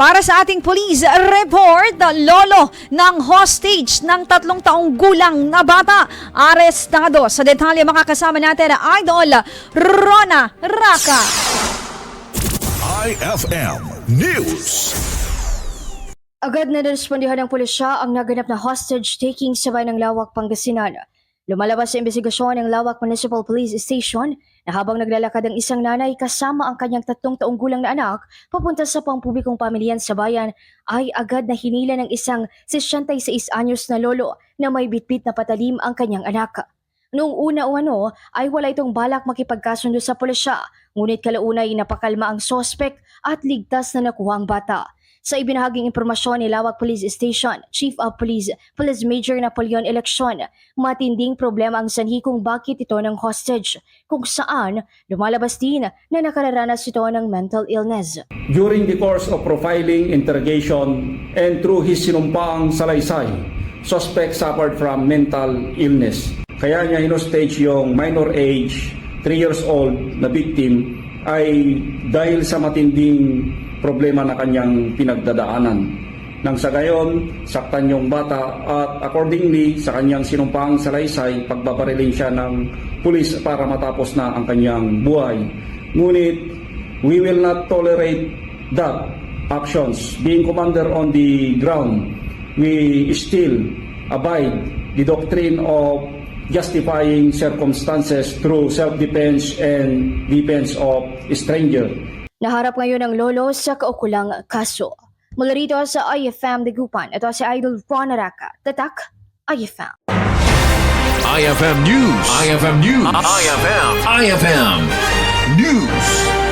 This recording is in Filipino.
Para sa ating police report, lolo ng hostage ng tatlong taong gulang na bata, arestado. Sa detalye makakasama natin ang idol Rona Raka. IFM News. Agad na respondihan ng pulisya ang naganap na hostage-taking sa bayan ng Lawak, Pangasinan. Lumalabas sa investigasyon ng Lawak Municipal Police Station na habang naglalakad ang isang nanay kasama ang kanyang tatlong taong gulang na anak papunta sa pampublikong pamilyan sa bayan ay agad na hinila ng isang 66 anyos na lolo na may bitbit na patalim ang kanyang anak. Noong una o ano ay wala itong balak makipagkasundo sa pulisya, ngunit kalaunay napakalma ang sospek at ligtas na nakuha ang bata. Sa ibinahaging impormasyon ni Lawak Police Station, Chief of Police, Police Major Napoleon Election, matinding problema ang sanhi kung bakit ito ng hostage, kung saan lumalabas din na nakararanas ito ng mental illness. During the course of profiling, interrogation, and through his sinumpaang salaysay, suspect suffered from mental illness. Kaya niya hinostage yung minor age, 3 years old na victim ay dahil sa matinding problema na kanyang pinagdadaanan. Nang sa gayon, saktan yung bata at accordingly sa kanyang sinumpaang salaysay, pagbabarilin siya ng pulis para matapos na ang kanyang buhay. Ngunit, we will not tolerate that actions. Being commander on the ground, we still abide the doctrine of justifying circumstances through self-defense and defense of stranger. Naharap ngayon ang lolo sa kaukulang kaso. Mula rito sa IFM Dagupan, ito si Idol Ron Araka. Tatak, IFM. IFM News. IFM News. IFM. IFM News.